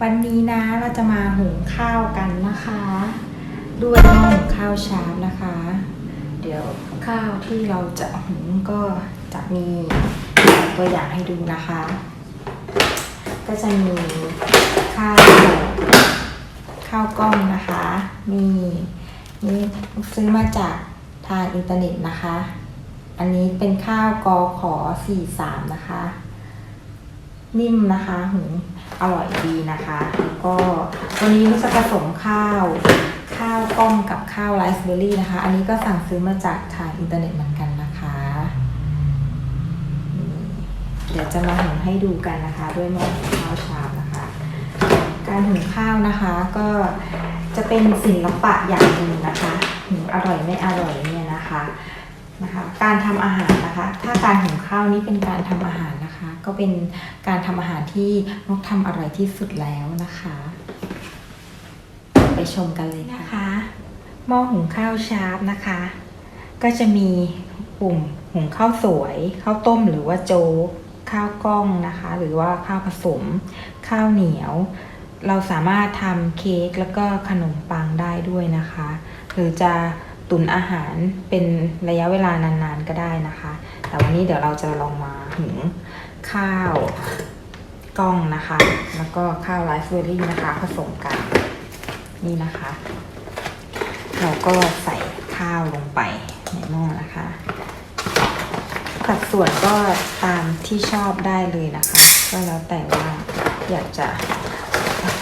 วันนี้นะเราจะมาหุงข้าวกันนะคะ ด้วยหม้อหุงข้าวชาร์ปนะคะ เดี๋ยวข้าวที่เราจะหุงก็จะมีตัวอย่างให้ดูนะคะ ก็จะมีข้าวข้าวกล้องนะคะมีนี่ซื้อมาจากทางอินเทอร์เน็ตนะคะ อันนี้เป็นข้าวกอขอ43นะคะ นิ่มนะคะหุงอร่อยดีนะคะแล้วก็วันนี้เราจะผสมข้าว ข้าวกล้องกับข้าวไรซ์เบอร์รี่นะคะ อันนี้ก็สั่งซื้อมาจากทางอินเทอร์เน็ตเหมือนกันนะคะเดี๋ยวจะมาหุงให้ดูกันนะคะ ด้วยหม้องข้าวชามนะคะ การหุงข้าวนะคะก็จะเป็นศิลปะอย่างหนึ่งนะคะหุงอร่อยไม่อร่อยเนี่ยนะคะนะคะ การทำอาหารนะคะ ถ้าการหุงข้าวนี้เป็นการทำอาหารนะคะ ก็เป็นการทำอาหารที่นกทำอร่อยที่สุดแล้วนะคะ ไปชมกันเลยนะคะหม้อหุงข้าวชาร์ปนะคะ ก็จะมีปุ่มหุงข้าวสวยข้าวต้มหรือว่าโจ๊กข้าวกล้องนะคะ หรือว่าข้าวผสม ข้าวเหนียว เราสามารถทำเค้กแล้วก็ขนมปังได้ด้วยนะคะ หรือจะตุนอาหารเป็นระยะเวลานานๆก็ได้นะคะ แต่วันนี้เดี๋ยวเราจะลองมาหุง ข้าวกล้องนะคะ แล้วก็ข้าวไรซ์เบอร์รี่นะคะ ผสมกัน นี่นะคะ เราก็ใส่ข้าวลงไปในหม้อนะคะสัดส่วนก็ตามที่ชอบได้เลยนะคะ ก็แล้วแต่ว่าอยากจะ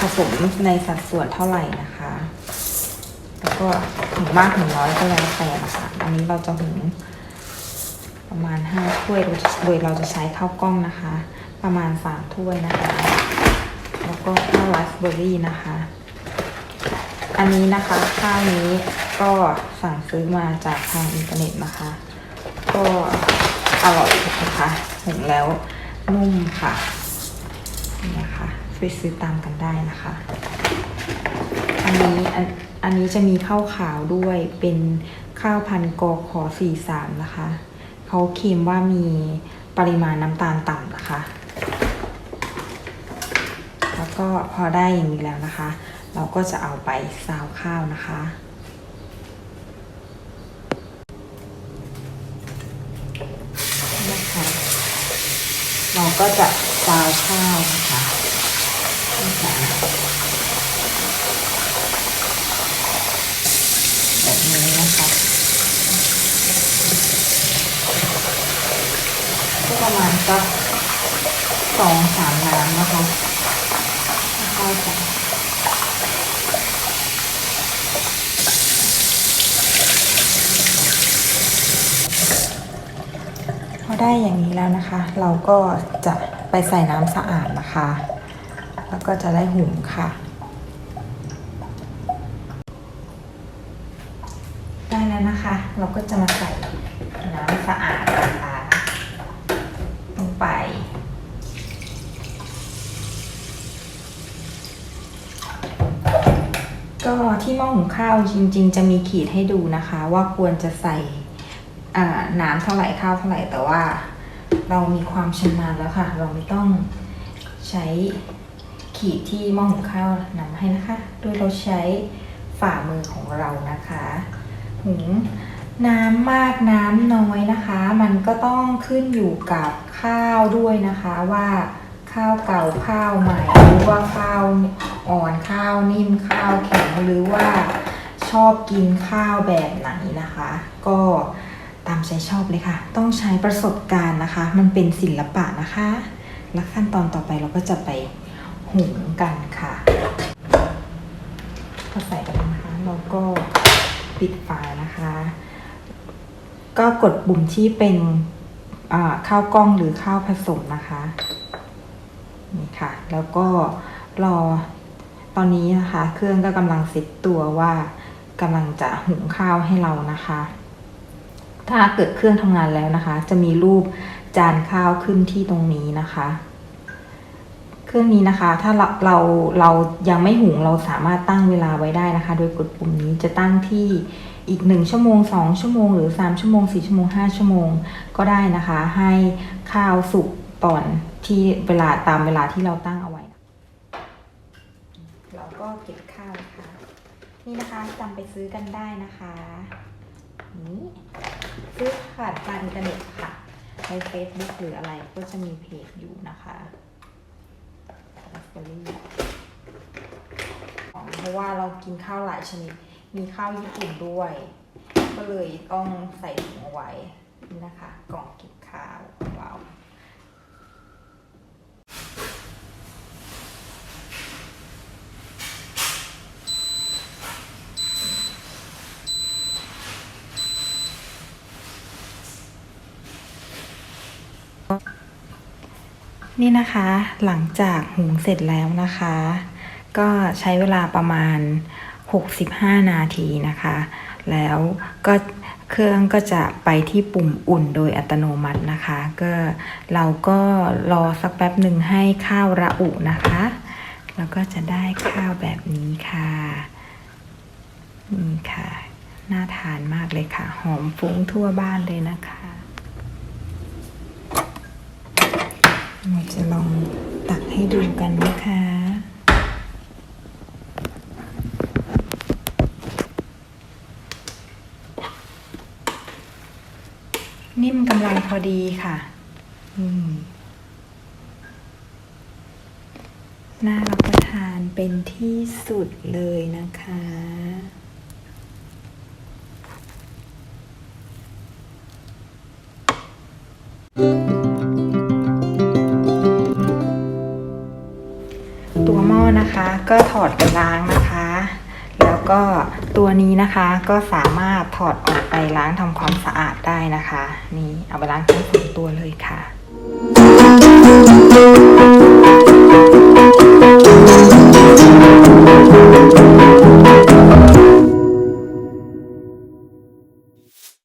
ผสมในสัดส่วนเท่าไหร่นะคะ แล้วก็ถึงมากถึงน้อยก็แล้วแต่นะคะ อันนี้เราจะหุง ประมาณ 5 ถ้วยโดยเราจะใช้ข้าวกล้องนะคะ ประมาณ 3 ถ้วยนะคะ แล้วก็ข้าวไรซ์เบอร์รี่นะคะ อันนี้นะคะข้าวนี้ก็สั่งซื้อมาจากทางอินเทอร์เน็ตนะคะ ก็อร่อยนะคะหุงแล้วนุ่มค่ะนี่นะคะไปซื้อตามกันได้นะคะ อันนี้อันอันนี้จะมีข้าวขาวด้วยเป็นข้าวพันกอขอสี่สามนะคะ เขาเค็มว่ามีปริมาณน้ำตาลต่ำนะคะ แล้วก็พอได้อย่างนี้แล้วนะคะ เราก็จะเอาไปซาวข้าวนะคะ นะคะเราก็จะซาวข้าวนะคะนะคะแบบนี้นะคะก็ ประมาณสักสองสามน้ำนะคะข้าวจะพอได้อย่างนี้แล้วนะคะ เราก็จะไปใส่น้ำสะอาดนะคะ แล้วก็จะได้หุงค่ะได้แล้วนะคะ เราก็จะมาใส่น้ำสะอาดนะคะลงไป ก็ที่หม้อหุงข้าวจริง ๆ จะมีขีดให้ดูนะคะ ว่าควรจะใส่น้ำเท่าไหร่ข้าวเท่าไหร่แต่ว่าเรามีความชำนาญแล้วค่ะ เราไม่ต้องใช้ขีดที่หม้อหุงข้าวนำให้นะคะ โดยเราใช้ฝ่ามือของเรานะคะ หุงน้ำมากน้ำน้อยนะคะ มันก็ต้องขึ้นอยู่กับข้าวด้วยนะคะว่า ข้าวเก่าข้าวใหม่ หรือว่าข้าวอ่อนข้าวนิ่มข้าวแข็งหรือว่าชอบกินข้าวแบบไหนนะคะ ก็ตามใจชอบเลยค่ะ ต้องใช้ประสบการณ์นะคะ มันเป็นศิลปะนะคะ และขั้นตอนต่อไปเราก็จะไปหุงกันค่ะพอใส่ไปแล้วนะคะเราก็ปิดฝานะคะ ก็กดปุ่มที่เป็นข้าวกล้องหรือข้าวผสมนะคะ ค่ะ แล้วก็รอตอนนี้นะคะ เครื่องก็กำลังเซตตัวว่ากำลังจะหุงข้าวให้เรานะคะ ถ้าเกิดเครื่องทำงานแล้วนะคะ จะมีรูปจานข้าวขึ้นที่ตรงนี้นะคะ เครื่องนี้นะคะ ถ้าเราเราเรายังไม่หุงเราสามารถตั้งเวลาไว้ได้นะคะ โดยกดปุ่มนี้จะตั้งที่อีกหนึ่งชั่วโมงสองชั่วโมง หรือสามชั่วโมงสี่ชั่วโมงห้าชั่วโมง ก็ได้นะคะ ให้ข้าวสุก ก่อนที่เวลาตามเวลาที่เราตั้งเอาไว้ เราก็เก็บข้าวนะคะนี่นะคะจำไปซื้อกันได้นะคะนี่ซื้อผ่านทางอินเทอร์เน็ตค่ะใน Facebook หรืออะไรก็จะมีเพจอยู่นะคะลัสเบอรี่เพราะว่าเรากินข้าวหลายชนิด มีข้าวญี่ปุ่นด้วย ก็เลยต้องใส่ถุงเอาไว้นี่นะคะ กล่องเก็บข้าวของเรา นี่นะคะหลังจากหุงเสร็จแล้วนะคะ ก็ใช้เวลาประมาณ 65 นาทีนะคะ แล้วก็เครื่องก็จะไปที่ปุ่มอุ่นโดยอัตโนมัตินะคะ ก็เราก็รอสักแป๊บหนึ่งให้ข้าวระอุนะคะ แล้วก็จะได้ข้าวแบบนี้ค่ะนี่ค่ะ น่าทานมากเลยค่ะ หอมฟุ้งทั่วบ้านเลยนะคะ เราจะลองตักให้ดูกันนะคะนิ่มกำลังพอดีค่ะ น่ารับประทานเป็นที่สุดเลยนะคะ ก็ถอดไปล้างนะคะ แล้วก็ตัวนี้นะคะก็สามารถถอดออกไปล้างทำความสะอาดได้นะคะ นี่เอาไปล้างทั้งสองตัวเลยค่ะ